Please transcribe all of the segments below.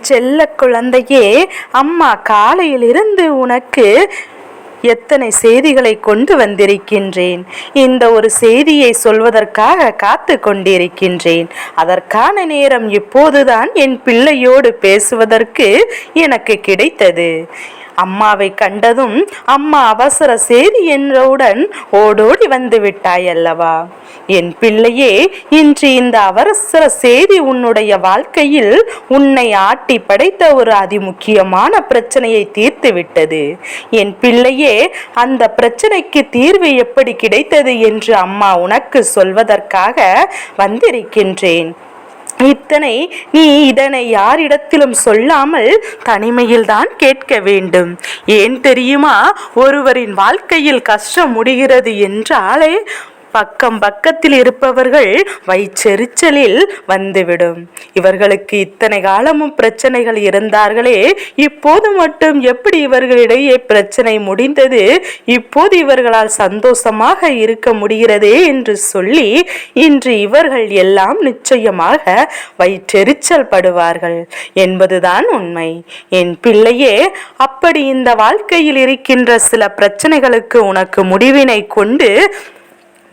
செல்ல குழந்தையே அம்மா காலையிலிருந்து உனக்கு எத்தனை செய்திகளை கொண்டு வந்திருக்கின்றேன்? இந்த ஒரு செய்தியை சொல்வதற்காக காத்து கொண்டிருக்கின்றேன். அதற்கான நேரம் இப்போதுதான் என் பிள்ளையோடு பேசுவதற்கு எனக்கு கிடைத்தது. அம்மாவை கண்டதும் அம்மா அவசர செய்தி என்றவுடன் ஓடோடி வந்து விட்டாய் அல்லவா என் பிள்ளையே இன்று இந்த அவசர செய்தி உன்னுடைய வாழ்க்கையில் உன்னை ஆட்டி படைத்த ஒரு அதிமுக்கியமான பிரச்சனையை தீர்த்து விட்டது. என் பிள்ளையே அந்த பிரச்சனைக்கு தீர்வு எப்படி கிடைத்தது என்று அம்மா உனக்கு சொல்வதற்காக வந்திருக்கின்றேன். இத்தனை நீ இதனை யாரிடத்திலும் சொல்லாமல் தனிமையில் தான் கேட்க வேண்டும். ஏன் தெரியுமா? ஒருவரின் வாழ்க்கையில் கஷ்டம் முடிகிறது என்றாலே பக்கம் பக்கத்தில் இருப்பவர்கள் வயிற்றெரிச்சலில் வந்துவிடும். இவர்களுக்கு இத்தனை காலமும் பிரச்சனைகள் இருந்தார்களே இப்போது மட்டும் எப்படி இவர்களிடையே பிரச்சனை முடிந்தது? இப்போது இவர்களால் சந்தோஷமாக இருக்க முடிகிறதே என்று சொல்லி இன்று இவர்கள் எல்லாம் நிச்சயமாக வயிற்றெரிச்சல் படுவார்கள் என்பதுதான் உண்மை. என் பிள்ளையே அப்படி இந்த வாழ்க்கையில் இருக்கின்ற சில பிரச்சனைகளுக்கு உனக்கு முடிவினை கொண்டு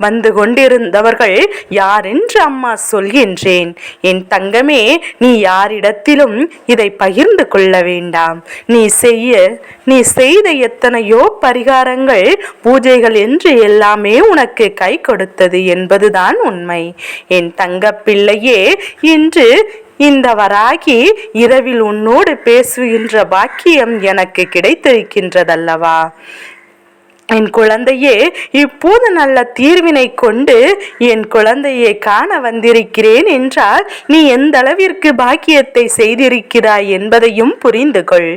வந்து கொண்டிருந்தவர்கள் யாரென்று அம்மா சொல்கின்றேன்? என் தங்கமே நீ யாரிடத்திலும் இதை பகிர்ந்து கொள்ள வேண்டாம். நீ செய்ய நீ செய்த எத்தனையோ பரிகாரங்கள் பூஜைகள் என்று எல்லாமே உனக்கு கை கொடுத்தது என்பதுதான் உண்மை. என் தங்க பிள்ளையே இன்று இந்த வராகி இரவில் உன்னோடு பேசுகின்ற பாக்கியம் எனக்கு கிடைத்திருக்கின்றதல்லவா? என் குழந்தையே இப்போது நல்ல தீர்வினை கொண்டு என் குழந்தையை காண வந்திருக்கிறேன் என்றால் நீ எந்த அளவிற்கு பாக்கியத்தை செய்திருக்கிறாய் என்பதையும் புரிந்து கொள்.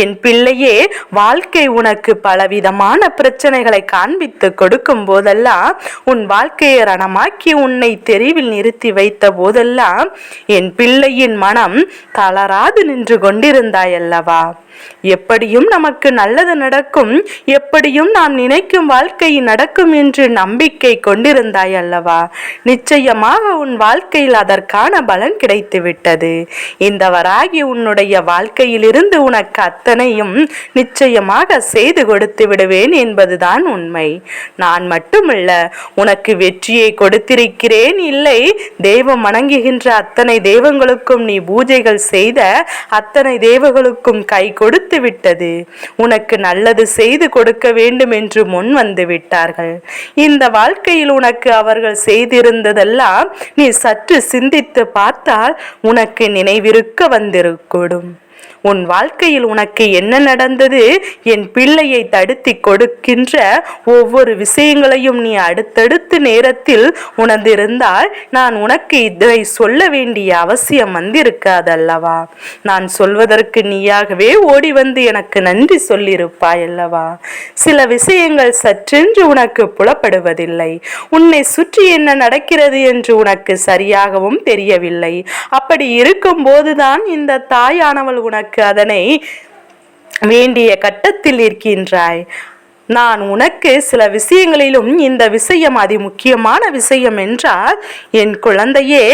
என் பிள்ளையே வாழ்க்கை உனக்கு பலவிதமான பிரச்சனைகளை காண்பித்து கொடுக்கும் போதெல்லாம் உன் வாழ்க்கையை ரணமாக்கி உன்னை தெரிவில் நிறுத்தி வைத்த போதெல்லாம் என் பிள்ளையின் மனம் தளராது நின்று கொண்டிருந்தாயல்லவா? எப்படியும் நமக்கு நல்லது நடக்கும் எப்படியும் நாம் நினைக்கும் வாழ்க்கை நடக்கும் என்று நம்பிக்கை கொண்டிருந்தாய் அல்லவா? நிச்சயமாக உன் வாழ்க்கையில் அதற்கான பலன் கிடைத்து விட்டது இந்த வராகி உன்னுடைய வாழ்க்கையிலிருந்து உனக்கு அத்தனையும் நிச்சயமாக செய்து கொடுத்து விடுவேன் என்பதுதான் உண்மை. நான் மட்டுமல்ல உனக்கு வெற்றியை கொடுத்திருக்கிறேன் இல்லை தெய்வம் வணங்குகின்ற அத்தனை தெய்வங்களுக்கும் நீ பூஜைகள் செய்த அத்தனை தேவர்களுக்கும் கை கொடுத்து விட்டது. உனக்கு நல்லது செய்து கொடுக்க வேண்டும் என்று முன் வந்து விட்டார்கள். இந்த வாழ்க்கையில் உனக்கு அவர்கள் செய்திருந்ததெல்லாம் நீ சற்று சிந்தித்து பார்த்தால் உனக்கு நினைவிருக்க வந்திருக்கூடும் உன் வாழ்க்கையில் உனக்கு என்ன நடந்தது? என் பிள்ளையை தடுத்தி கொடுக்கின்ற ஒவ்வொரு விஷயங்களையும் நீ அடுத்தடுத்து நேரத்தில் உணர்ந்திருந்தால் நான் உனக்கு இதை சொல்ல வேண்டிய அவசியம் வந்திருக்காதல்லவா? நான் சொல்வதற்கு நீயாகவே ஓடி வந்து எனக்கு நன்றி சொல்லியிருப்பாய் அல்லவா? சில விஷயங்கள் சற்றென்று உனக்கு புலப்படுவதில்லை. உன்னை சுற்றி என்ன நடக்கிறது என்று உனக்கு சரியாகவும் தெரியவில்லை. அப்படி இருக்கும் போதுதான் இந்த தாயானவள் உனக்கு அதனை வேண்டிய கட்டத்தில் இருக்கின்றாய். நான் உனக்கு சில விஷயங்களிலும் இந்த விஷயம் அதி முக்கியமான விஷயம் என்றால் என் குழந்தையே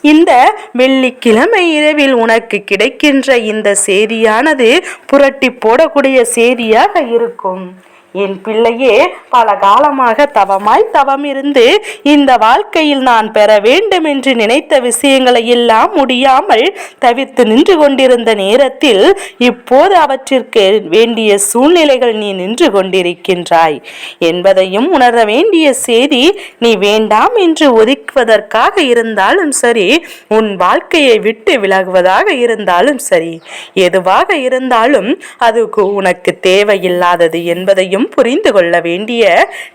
இந்த வெள்ளிக்கிழமை இரவில் உனக்கு கிடைக்கின்ற இந்த செய்தியானது புரட்டி போடக்கூடிய செய்தியாக இருக்கும். என் பிள்ளையே பல காலமாக தவமாய் தவமிருந்து இந்த வாழ்க்கையில் நான் பெற வேண்டும் என்று நினைத்த விஷயங்களை எல்லாம் முடியாமல் தவிர்த்து நின்று கொண்டிருந்த நேரத்தில் இப்போது அவற்றிற்கு வேண்டிய சூழ்நிலைகள் நீ நின்று கொண்டிருக்கின்றாய். என்பதையும் உணர வேண்டிய செய்தி நீ வேண்டாம் என்று ஒதுக்குவதற்காக இருந்தாலும் சரி உன் வாழ்க்கையை விட்டு விலகுவதாக இருந்தாலும் சரி எதுவாக இருந்தாலும் அதுக்கு உனக்கு தேவையில்லாதது என்பதையும் நீயும் புரிந்து கொள்ள வேண்டிய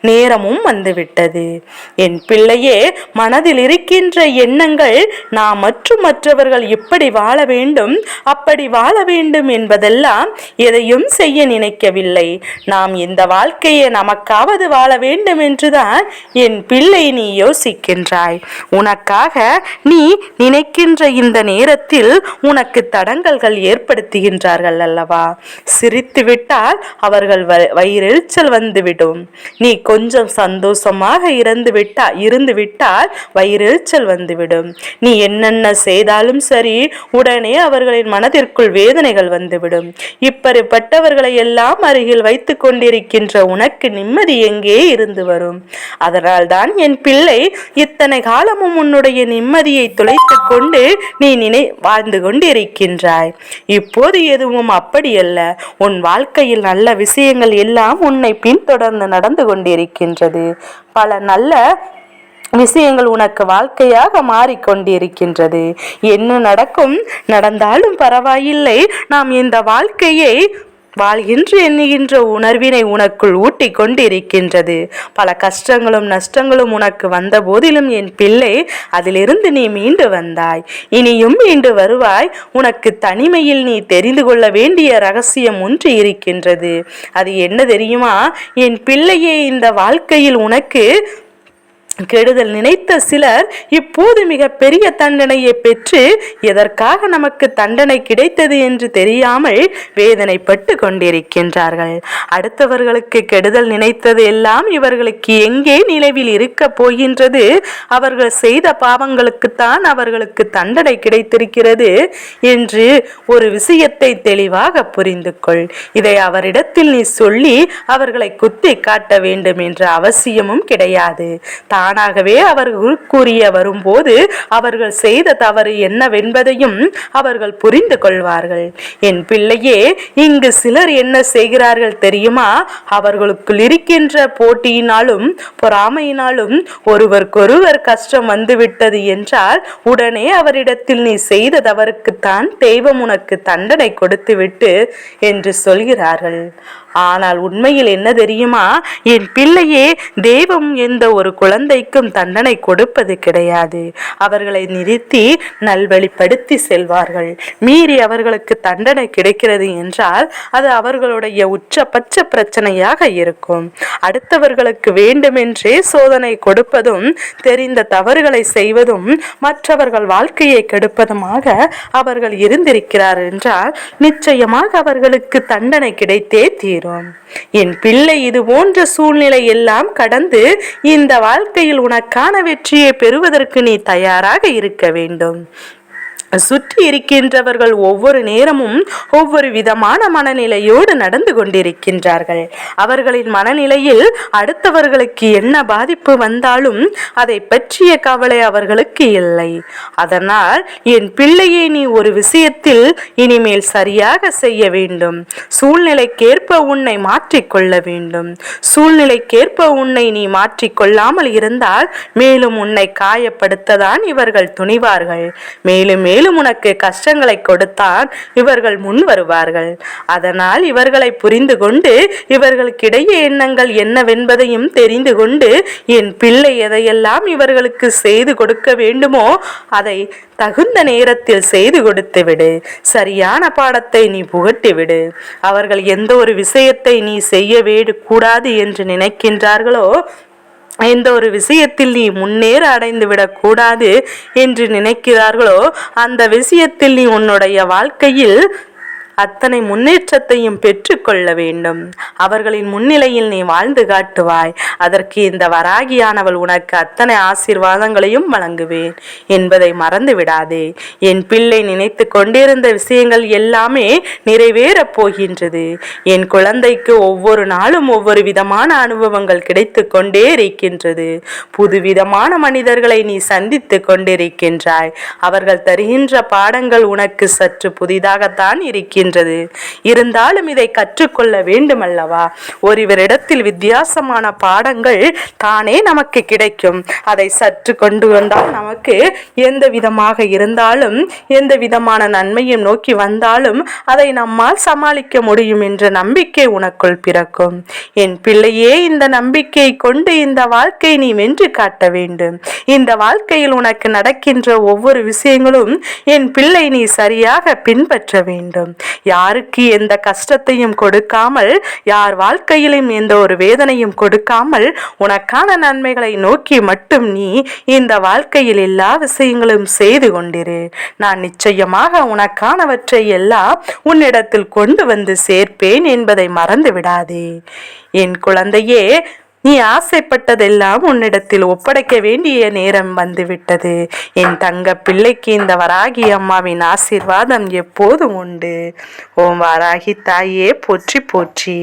நேரமும் வந்துவிட்டது. என் பிள்ளையே மனதில் இருக்கின்ற எண்ணங்கள் நாம் மற்றும் மற்றவர்கள் இப்படி வாழ வேண்டும் அப்படி வாழ வேண்டும் என்பதெல்லாம் எதையும் செய்ய நினைக்கவில்லை. நாம் இந்த வாழ்க்கையை நமக்காவது வாழ வேண்டும் என்றுதான் என் பிள்ளை நீ யோசிக்கின்றாய். உனக்காக நீ நினைக்கின்ற இந்த நேரத்தில் உனக்கு தடங்கல்கள் ஏற்படுத்துகின்றார்கள் அல்லவா? சிரித்து விட்டால் அவர்கள் வயிறில் எரிச்சல் வந்துவிடும். நீ கொஞ்சம் சந்தோஷமாக இறந்து விட்டா இருந்து விட்டால் வயிறெரிச்சல் வந்துவிடும். நீ என்னென்ன செய்தாலும் சரி உடனே அவர்களின் மனதிற்குள் வேதனைகள் வந்துவிடும். இப்படிப்பட்டவர்களை எல்லாம் அருகில் வைத்து கொண்டிருக்கின்ற உனக்கு நிம்மதி எங்கே இருந்து வரும்? அதனால்தான் என் பிள்ளை இத்தனை காலமும் உன்னுடைய நிம்மதியை துளைத்துக் கொண்டு நீ நினை வாழ்ந்து கொண்டிருக்கின்றாய். இப்போது எதுவும் அப்படியல்ல உன் வாழ்க்கையில் நல்ல விஷயங்கள் எல்லாம் உன்னை பின்தொடர்ந்து நடந்து கொண்டிருக்கின்றது. பல நல்ல விஷயங்கள் உனக்கு வாழ்க்கையாக மாறிக்கொண்டிருக்கின்றது என்ன நடக்கும் நடந்தாலும் பரவாயில்லை. நாம் இந்த வாழ்க்கையை வாழ்கின்ற எண்ணுகின்ற உணர்வினை உனக்குள் ஊட்டி கொண்டிருக்கின்றது. பல கஷ்டங்களும் நஷ்டங்களும் உனக்கு வந்த போதிலும் என் பிள்ளை அதிலிருந்து நீ மீண்டு வந்தாய். இனியும் மீண்டு வருவாய். உனக்கு தனிமையில் நீ தெரிந்து கொள்ள வேண்டிய ரகசியம் ஒன்று இருக்கின்றது. அது என்ன தெரியுமா? என் பிள்ளையே இந்த வாழ்க்கையில் உனக்கு கெடுதல் நினைத்த சிலர் இப்போது மிக பெரிய தண்டனையை பெற்று எதற்காக நமக்கு தண்டனை கிடைத்தது என்று தெரியாமல் வேதனைப்பட்டு கொண்டிருக்கின்றார்கள். அடுத்தவர்களுக்கு கெடுதல் நினைத்தது எல்லாம் இவர்களுக்கு எங்கே நிலவில் இருக்க போகின்றது? அவர்கள் செய்த பாவங்களுக்குத்தான் அவர்களுக்கு தண்டனை கிடைத்திருக்கிறது என்று ஒரு விஷயத்தை தெளிவாக புரிந்து கொள் இதை அவரிடத்தில் நீ சொல்லி அவர்களை குத்தி காட்ட வேண்டும் என்ற அவசியமும் கிடையாது. தான் தானாகவே அவர்கள் கூறிய வரும்போது அவர்கள் செய்த தவறு என்னவென்பதையும் அவர்கள் புரிந்து கொள்வார்கள். என் பிள்ளையே இங்கு சிலர் என்ன செய்கிறார்கள் தெரியுமா? அவர்களுக்குள் இருக்கின்ற போட்டியினாலும் பொறாமையினாலும் ஒருவருக்கொருவர் கஷ்டம் வந்துவிட்டது என்றால் உடனே அவரிடத்தில் நீ செய்த தவறுக்குத்தான் தெய்வம் உனக்கு தண்டனை கொடுத்துவிட்டு என்று சொல்கிறார்கள். ஆனால் உண்மையில் என்ன தெரியுமா? என் பிள்ளையே தெய்வம் எந்த ஒரு குழந்தைக்கும் தண்டனை கொடுப்பது கிடையாது. அவர்களை நிறுத்தி நல்வழிப்படுத்தி செல்வார்கள். மீறி அவர்களுக்கு தண்டனை கிடைக்கிறது என்றால் அது அவர்களுடைய உச்சபட்ச பிரச்சனையாக இருக்கும். அடுத்தவர்களுக்கு வேண்டுமென்றே சோதனை கொடுப்பதும் தெரிந்த தவறுகளை செய்வதும் மற்றவர்கள் வாழ்க்கையை கெடுப்பதுமாக அவர்கள் இருந்திருக்கிறார் என்றால் நிச்சயமாக அவர்களுக்கு தண்டனை கிடைத்தே தீரும். இருக்கிறோம் என் பிள்ளை இது போன்ற சூழ்நிலை எல்லாம் கடந்து இந்த வாழ்க்கையில் உனக்கான வெற்றியை பெறுவதற்கு நீ தயாராக இருக்க வேண்டும். சுற்றி இருக்கின்றவர்கள் ஒவ்வொரு நேரமும் ஒவ்வொரு விதமான மனநிலையோடு நடந்து கொண்டிருக்கின்றார்கள். அவர்களின் மனநிலையில் அடுத்தவர்களுக்கு என்ன பாதிப்பு வந்தாலும் அதை பற்றிய கவலை அவர்களுக்கு இல்லை. அதனால் என் பிள்ளையை நீ ஒரு விஷயத்தில் இனிமேல் சரியாக செய்ய வேண்டும். சூழ்நிலைக்கேற்ப உன்னை மாற்றிக்கொள்ள வேண்டும். சூழ்நிலைக்கேற்ப உன்னை நீ மாற்றிக்கொள்ளாமல் இருந்தால் மேலும் உன்னை காயப்படுத்ததான் இவர்கள் துணிவார்கள். மேலும் மேலும் உனக்கு கஷ்டங்களை கொடுத்தான் இவர்கள் முன் வருவார்கள். அதனால் இவர்களை புரிந்து கொண்டு இவர்களுக்கிடையே எண்ணங்கள் என்னவென்பதையும் தெரிந்து கொண்டு என் பிள்ளை எதையெல்லாம் இவர்களுக்கு செய்து கொடுக்க வேண்டுமோ அதை தகுந்த நேரத்தில் செய்து கொடுத்து விடு. சரியான பாடத்தை நீ புகட்டி விடு. அவர்கள் எந்த ஒரு விஷயத்தை நீ செய்ய வேடு கூடாது என்று நினைக்கின்றார்களோ எந்த ஒரு விஷயத்தில் நீ முன்னேற அடைந்து விடக்கூடாது என்று நினைக்கிறார்களோ அந்த விஷயத்தில் நீ உன்னுடைய வாழ்க்கையில் அத்தனை முன்னேற்றத்தையும் பெற்றுக்கொள்ள வேண்டும். அவர்களின் முன்னிலையில் நீ வாழ்ந்து காட்டுவாய். அதற்கு இந்த வராகியானவள் உனக்கு அத்தனை ஆசீர்வாதங்களையும் வழங்குவேன். என்பதை மறந்து விடாதே என் பிள்ளை நினைத்து கொண்டிருந்த விஷயங்கள் எல்லாமே நிறைவேறப் போகின்றது. என் குழந்தைக்கு ஒவ்வொரு நாளும் ஒவ்வொரு விதமான அனுபவங்கள் கிடைத்து கொண்டே இருக்கின்றது. புதுவிதமான மனிதர்களை நீ சந்தித்து கொண்டிருக்கின்றாய். அவர்கள் தருகின்ற பாடங்கள் உனக்கு சற்று புதிதாகத்தான் இருக்கின்றன. இருக்கின்றது. இருந்தாலும் இதை கற்றுக்கொள்ள வேண்டும் அல்லவா ஒருவரிடத்தில் வித்தியாசமான பாடங்கள் தானே நமக்கு கிடைக்கும். அதை சற்று கொண்டு வந்தால் நமக்கு எந்த விதமாக இருந்தாலும் எந்த விதமான நன்மையும் நோக்கி வந்தாலும் அதை நம்மால் சமாளிக்க முடியும் என்ற நம்பிக்கை உனக்குள் பிறக்கும். என் பிள்ளையே இந்த நம்பிக்கை கொண்டு இந்த வாழ்க்கை நீ வென்று காட்ட வேண்டும். இந்த வாழ்க்கையில் உனக்கு நடக்கின்ற ஒவ்வொரு விஷயங்களும் என் பிள்ளை நீ சரியாக பின்பற்ற வேண்டும். யாருக்கு எந்த கஷ்டத்தையும் கொடுக்காமல் யார் வாழ்க்கையிலும் எந்த ஒரு வேதனையும் கொடுக்காமல் உனக்கான நன்மைகளை நோக்கி மட்டும் நீ இந்த வாழ்க்கையில் எல்லா விஷயங்களும் செய்து கொண்டிரு. நான் நிச்சயமாக உனக்கானவற்றை எல்லாம் உன்னிடத்தில் கொண்டு வந்து சேர்ப்பேன் என்பதை மறந்து விடாதே என் குழந்தையே நீ ஆசைப்பட்டதெல்லாம் உன்னிடத்தில் ஒப்படைக்க வேண்டிய நேரம் வந்துவிட்டது. என் தங்க பிள்ளைக்கு இந்த வராகி அம்மாவின் ஆசீர்வாதம் எப்போதும் உண்டு. ஓம் வாராகி தாயே போற்றி போற்றி.